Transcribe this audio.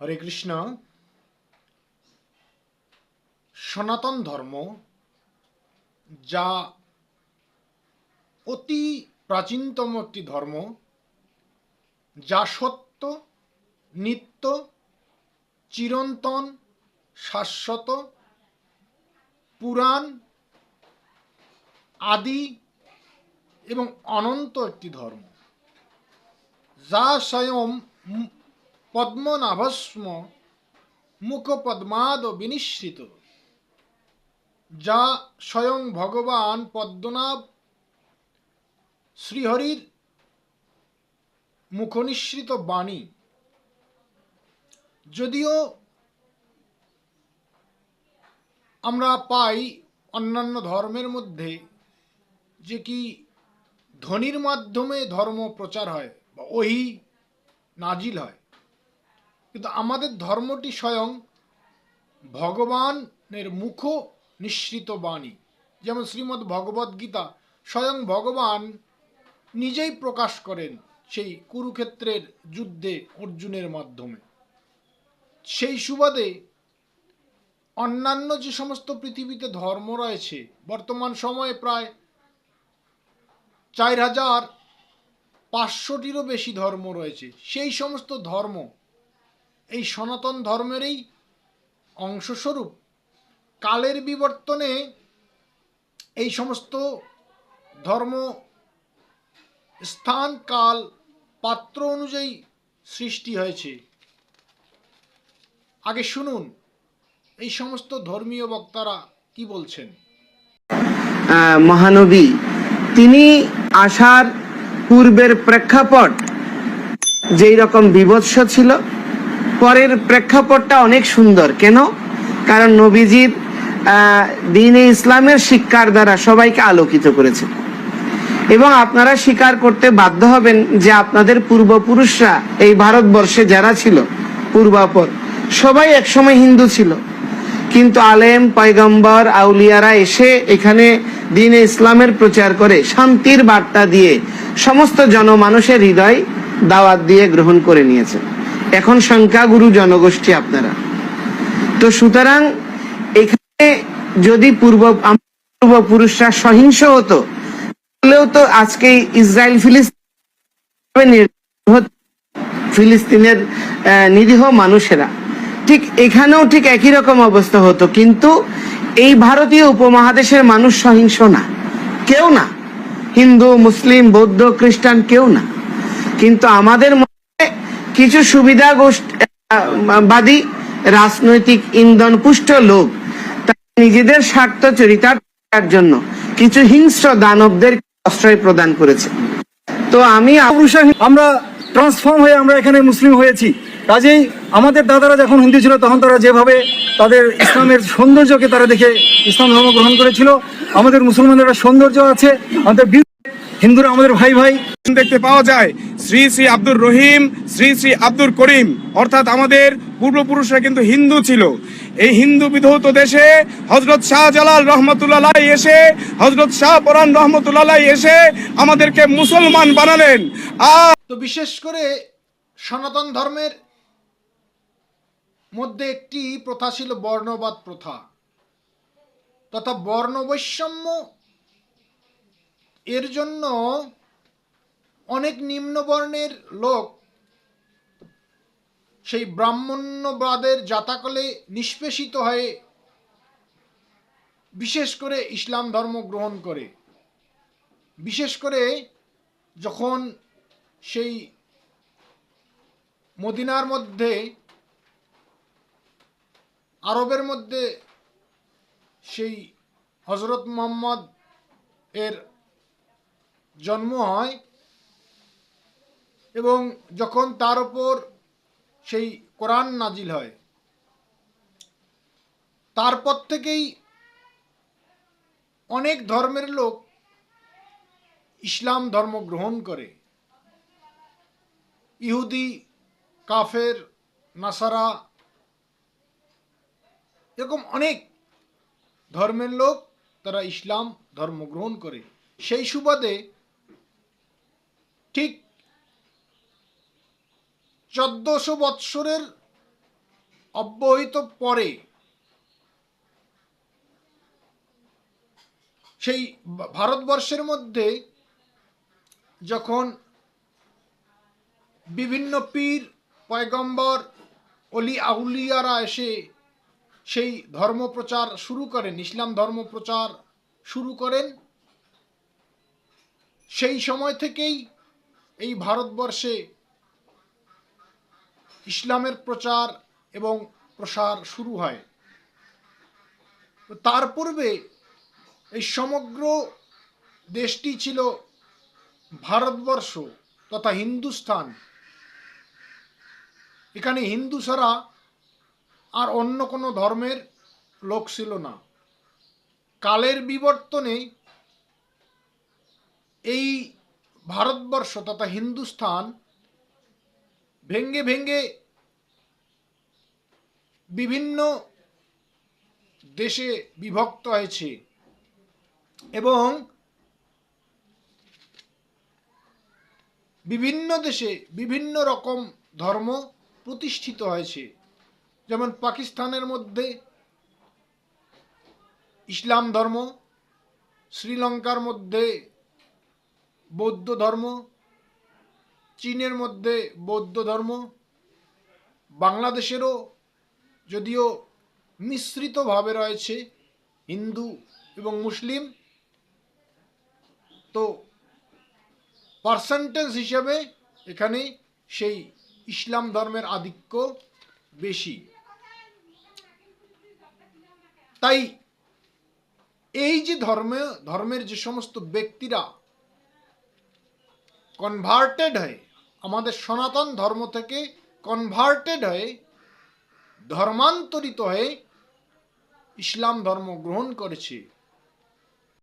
হরে কৃষ্ণ। সনাতন ধর্ম যা অতি প্রাচীনতম একটি ধর্ম, যা সত্য, নিত্য, চিরন্তন, শাশ্বত, পুরাণ আদি এবং অনন্ত একটি ধর্ম, যা স্বয়ং পদ্মনাভস্ম মুখপদ্মাদ বিনিশ্রিত যা স্বয়ং ভগবান পদ্মনাভ শ্রীহরির মুখনিসৃত বাণী যদিও আমরা পাই অন্যান্য ধর্মের মধ্যে যে কি ধ্বনির মাধ্যমে ধর্ম প্রচার হয় বা ওহি নাজিল হয়। কিন্তু আমাদের ধর্মটি স্বয়ং ভগবানের মুখ নিঃসৃত বাণী। যেমন শ্রীমদ্ ভগবদ গীতা স্বয়ং ভগবান নিজেই প্রকাশ করেন সেই কুরুক্ষেত্রের যুদ্ধে অর্জুনের মাধ্যমে। সেই সুবাদে অন্যান্য যে সমস্ত পৃথিবীতে ধর্ম রয়েছে, বর্তমান সময়ে প্রায় চার হাজার পাঁচশোটিরও বেশি ধর্ম রয়েছে। সেই সমস্ত ধর্ম এই সনাতন ধর্মেরই অংশস্বরূপ। কালের বিবর্তনে এই সমস্ত ধর্ম স্থান, কাল, পাত্র অনুযায়ী সৃষ্টি হয়েছে। আগে শুনুন, এই সমস্ত ধর্মীয় বক্তারা কি বলছেন? মহানবী, তিনি আসার পূর্বের প্রেক্ষাপট যেই রকম বিভৎস ছিল পরের প্রেক্ষাপটটা অনেক সুন্দর। কেন? কারণ নবীজির দিনে ইসলামের শিক্ষার দ্বারা সবাইকে আলোকিত করেছে। এবং আপনারা স্বীকার করতে বাধ্য হবেন যে আপনাদের পূর্বপুরুষরা এই ভারতবর্ষে যারা ছিল, পূর্বাপর, সবাই একসময় হিন্দু ছিল। কিন্তু আলেম, পয়গম্বর, আউলিয়ারা এসে এখানে দিনে ইসলামের প্রচার করে, শান্তির বার্তা দিয়ে সমস্ত জনমানুষের হৃদয় দাওয়াত দিয়ে গ্রহণ করে নিয়েছে। এখন সংখ্যাগুরু জনগোষ্ঠী আপনারা। তো সুতরাং এখানে যদি পূর্ব পূর্বপুরুষরা সহিংস হতো, তাহলেও তো আজকে ইসরায়েল ফিলিস্তিন ফিলিস্তিনের নিরীহ মানুষেরা। ঠিক এখানেও ঠিক একই রকম অবস্থা হতো, কিন্তু এই ভারতীয় উপমহাদেশের মানুষ সহিংস না। কেউ না। হিন্দু, মুসলিম, বৌদ্ধ, খ্রিস্টান কেউ না। কিন্তু আমাদের কিছু সুবিধা গোষ্ঠী বাদী রাজনৈতিক ইন্ধন পুষ্ট লোক নিজেদের স্বার্থ চরিতার্থ করার জন্য কিছু হিংস্র দানবদের আশ্রয় প্রদান করেছে। তো আমি আমরা ট্রান্সফর্ম হয়ে আমরা এখানে মুসলিম হয়েছি। কাজেই আমাদের দাদারা যখন হিন্দু ছিল, তখন তারা যেভাবে তাদের ইসলামের সৌন্দর্যকে তারা দেখে ইসলাম ধর্ম গ্রহণ করেছিল। আমাদের মুসলমানদের সৌন্দর্য আছে। আমাদের হিন্দুরা আমাদের ভাই ভাই। দেখতে পাওয়া যায় শ্রী শ্রী আব্দুর রহিম, শ্রী শ্রী আব্দুল করিম। অর্থাৎ আমাদের পূর্বপুরুষরা কিন্তু হিন্দু ছিল। এই হিন্দু বিধৌত দেশে হজরত শাহজালাল রহমতুল্লাহ এসে হজরত শাহ পরান রহমতুল্লাহ এসে আমাদেরকে মুসলমান বানালেন। আর তো বিশেষ করে সনাতন ধর্মের মধ্যে একটি প্রথা ছিল বর্ণবাদ প্রথা। তথা বর্ণ বৈষম্য এর জন্য অনেক নিম্ন বর্ণের লোক সেই ব্রাহ্মণ্যবাদের জাতাকলে নিষ্পেষিত হয়ে বিশেষ করে ইসলাম ধর্ম গ্রহণ করে। বিশেষ করে যখন সেই মদিনার মধ্যে, আরবের মধ্যে সেই হজরত মোহাম্মদ এর জন্ম হয় এবং যখন তার উপর সেই কোরআন নাজিল হয়, তারপর থেকেই অনেক ধর্মের লোক ইসলাম ধর্ম গ্রহণ করে। ইহুদি, কাফের, নাসারা, এরকম অনেক ধর্মের লোক তারা ইসলাম ধর্ম গ্রহণ করে। সেই সুবাদে ঠিক চোদ্দশো বৎসরের অব্যহিত পরে সেই ভারতবর্ষের মধ্যে যখন বিভিন্ন পীর, পয়গম্বর, অলি আউলিয়ারা এসে সেই ধর্ম প্রচার শুরু করেন, ইসলাম ধর্ম প্রচার শুরু করেন, সেই সময় থেকেই এই ভারতবর্ষে ইসলামের প্রচার এবং প্রসার শুরু হয়। তার পূর্বে এই সমগ্র দেশটি ছিল ভারতবর্ষ তথা হিন্দুস্থান। এখানে হিন্দু ছাড়া আর অন্য কোনো ধর্মের লোক ছিল না। কালের বিবর্তনে এই ভারতবর্ষ তথা হিন্দুস্থান ভেঙ্গে ভেঙ্গে বিভিন্ন দেশে বিভক্ত হয়েছে এবং বিভিন্ন দেশে বিভিন্ন রকম ধর্ম প্রতিষ্ঠিত হয়েছে। যেমন পাকিস্তানের মধ্যে ইসলাম ধর্ম, শ্রীলঙ্কার মধ্যে বৌদ্ধ ধর্ম, চীনের মধ্যে বৌদ্ধ ধর্ম, বাংলাদেশেরও যদিও মিশ্রিতভাবে রয়েছে হিন্দু এবং মুসলিম, তো পার্সেন্টেজ হিসেবে এখানে সেই ইসলাম ধর্মের আধিক্য বেশি। তাই এই যে ধর্মে, ধর্মের যে সমস্ত ব্যক্তিরা কনভার্টেড হয়ে, আমাদের সনাতন ধর্ম থেকে কনভার্টেড হয়ে ধর্মান্তরিত হয়ে ইসলাম ধর্ম গ্রহণ করেছে।